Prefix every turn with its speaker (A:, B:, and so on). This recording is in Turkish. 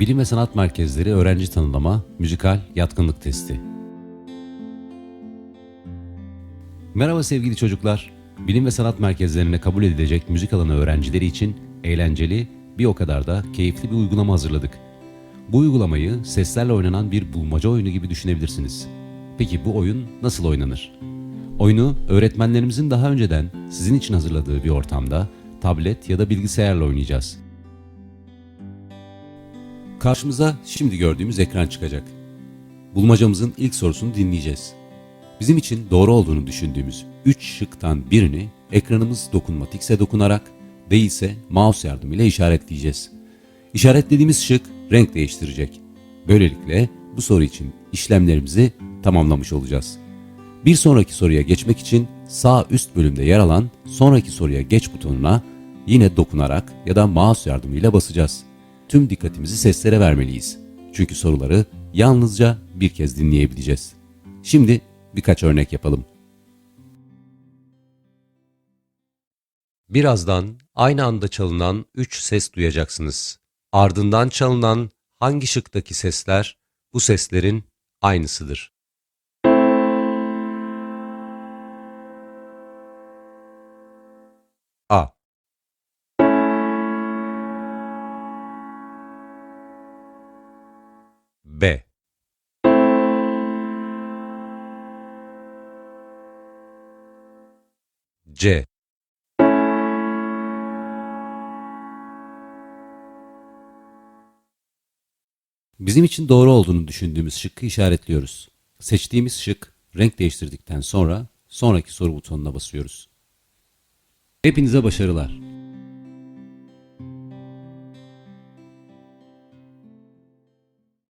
A: Bilim ve Sanat Merkezleri Öğrenci Tanımlama Müzikal Yatkınlık Testi Merhaba sevgili çocuklar. Bilim ve sanat merkezlerine kabul edilecek müzik alanı öğrencileri için eğlenceli, bir o kadar da keyifli bir uygulama hazırladık. Bu uygulamayı seslerle oynanan bir bulmaca oyunu gibi düşünebilirsiniz. Peki bu oyun nasıl oynanır? Oyunu öğretmenlerimizin daha önceden sizin için hazırladığı bir ortamda tablet ya da bilgisayarla oynayacağız. Karşımıza şimdi gördüğümüz ekran çıkacak. Bulmacamızın ilk sorusunu dinleyeceğiz. Bizim için doğru olduğunu düşündüğümüz 3 şıktan birini ekranımız dokunmatikse dokunarak, değilse mouse yardımıyla işaretleyeceğiz. İşaretlediğimiz şık renk değiştirecek. Böylelikle bu soru için işlemlerimizi tamamlamış olacağız. Bir sonraki soruya geçmek için sağ üst bölümde yer alan sonraki soruya geç butonuna yine dokunarak ya da mouse yardımıyla basacağız. Tüm dikkatimizi seslere vermeliyiz. Çünkü soruları yalnızca bir kez dinleyebileceğiz. Şimdi birkaç örnek yapalım. Birazdan aynı anda çalınan 3 ses duyacaksınız. Ardından çalınan hangi şıktaki sesler bu seslerin aynısıdır? B. C. Bizim için doğru olduğunu düşündüğümüz şıkkı işaretliyoruz. Seçtiğimiz şık renk değiştirdikten sonra sonraki soru butonuna basıyoruz. Hepinize başarılar.